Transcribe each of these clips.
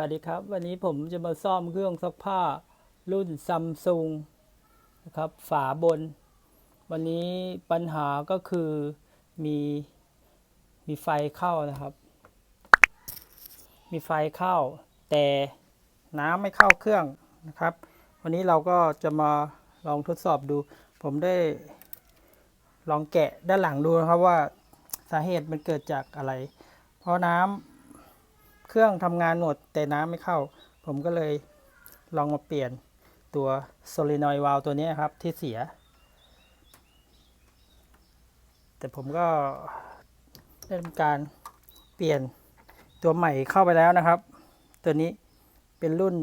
วัสดีครับ วันนี้ผมจะมาซ่อมเครื่องซักผ้ารุ่นซัมซุงนะครับฝาบน วันนี้ปัญหาก็คือมีมีไฟเข้านะครับ มีไฟเข้า แต่น้ำไม่เข้าเครื่องนะครับ วันนี้เราก็จะมาลองทดสอบดู ผมได้ลองแกะด้านหลังดูนะครับว่าสาเหตุมันเกิดจากอะไร เพราะน้ำ เครื่องทำงานหมดแต่น้ำไม่เข้า ผมก็เลยลองมาเปลี่ยนตัวโซลินอยวาลตัวนี้ครับที่เสีย แต่ผมก็ได้ทำการเปลี่ยนตัวใหม่เข้าไปแล้วนะครับ ตัวนี้เป็นรุ่น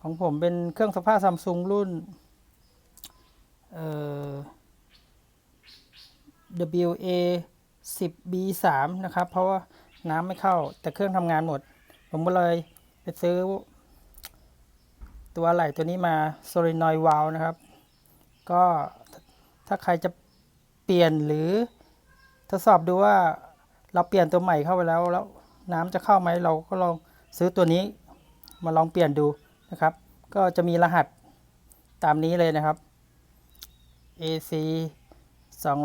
ของผมเป็นเครื่องซักผ้าซัมซุงรุ่น WA 10 B 3 นะครับ เพราะว่า น้ำไม่เข้า แต่เครื่องทำงานหมด ผมก็เลยไปซื้อ ตัวอะไหล่ตัวนี้มา solenoid valve นะครับ ก็ถ้าใครจะเปลี่ยนหรือทดสอบดูว่าเราเปลี่ยนตัวใหม่เข้าไปแล้ว แล้วน้ำจะเข้าไหมเราก็ลองซื้อตัวนี้มาลองเปลี่ยนดูนะครับ ก็จะมีรหัสตามนี้เลยนะครับ AC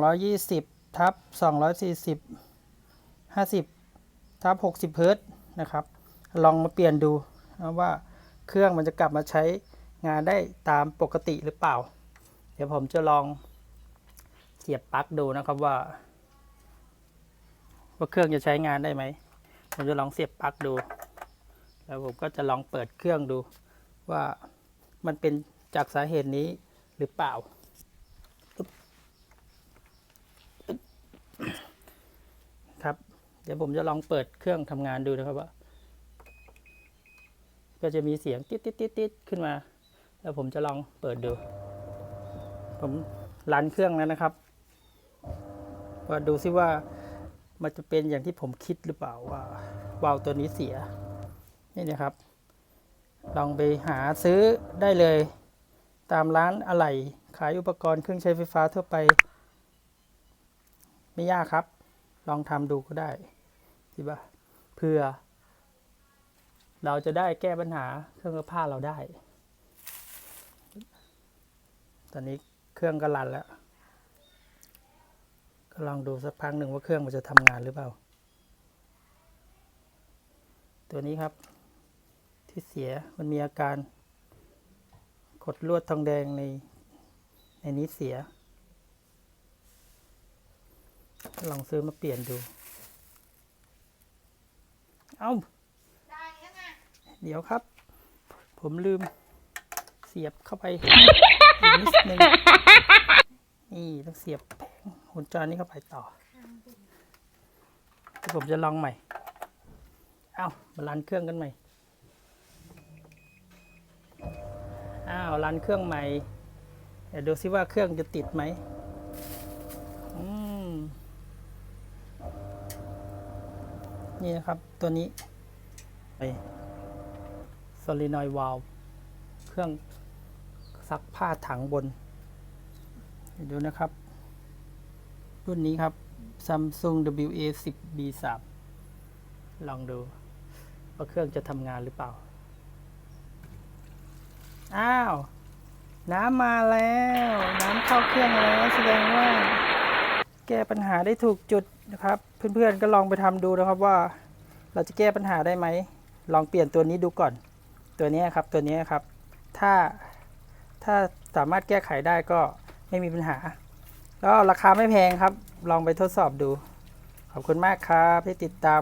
220ทับ240 50 ทับ60 เฮิรตนะครับ ลองมาเปลี่ยนดูว่าเครื่องมันจะกลับมาใช้งานได้ตามปกติหรือเปล่า เดี๋ยวผมจะลองเสียบปลั๊กดูนะครับว่า ว่าเครื่องจะใช้งานได้ไหม ผมจะลองเสียบปลั๊กดู แล้วผมก็จะลองเปิดเครื่องดูว่ามันเป็นจากสาเหตุนี้หรือเปล่า เดี๋ยวผมจะลองเปิดเครื่องทำงานดูนะครับว่า ก็จะมีเสียงติดติดติดติดขึ้นมา แล้วผมจะลองเปิดดู ผมรันเครื่องแล้วนะครับว่าดูซิว่ามันจะเป็นอย่างที่ผมคิดหรือเปล่าว่าวาล์วตัวนี้เสีย นี่นะครับ ลองไปหาซื้อได้เลย ตามร้านอะไหล่ขายอุปกรณ์เครื่องใช้ไฟฟ้าทั่วไป ไม่ยากครับ ลองทำดูก็ได้ที่ว่าเพื่อ เราจะได้แก้ปัญหาเครื่องซักผ้าเราได้ ตอนนี้เครื่องก็รันแล้ว ก็ลองดูสักพักหนึ่งว่าเครื่องมันจะทำงานหรือเปล่า ตัวนี้ครับที่เสียมันมีอาการกดลวดทองแดงในในนี้เสีย ลองซื้อมาเปลี่ยนดู เอา้าเดี๋ยวครับ ผมลืมเสียบเข้าไปอีกนิดนึงนี่ต้องเสียบแผงหุ่นจอนี้เข้าไปต่อผมจะลองใหม่ เอามารันเครื่องกันใหม่ อ้าวรันเครื่องใหม่ เดี๋ยวดูซิว่าเครื่องจะติดไหมอืม นี่นะครับ ตัวนี้ไปโซลินอยวาลเครื่องซักผ้าถังบนเดี๋ยวดูนะครับ รุ่นนี้ครับ Samsung WA10 B3 ลองดู ว่าเครื่องจะทำงานหรือเปล่า อ้าว น้ำมาแล้ว น้ำเข้าเครื่องแล้ว แสดงว่า แก้ปัญหาได้ถูกจุด นะครับ เพื่อนๆก็ลองไปทำดูนะครับว่า เราจะแก้ปัญหาได้ไหม ลองเปลี่ยนตัวนี้ดูก่อน ตัวนี้ครับตัวนี้ครับ ถ้าถ้าสามารถแก้ไขได้ก็ไม่มีปัญหา แล้วราคาไม่แพงครับ ลองไปทดสอบดู ขอบคุณมากครับที่ติดตาม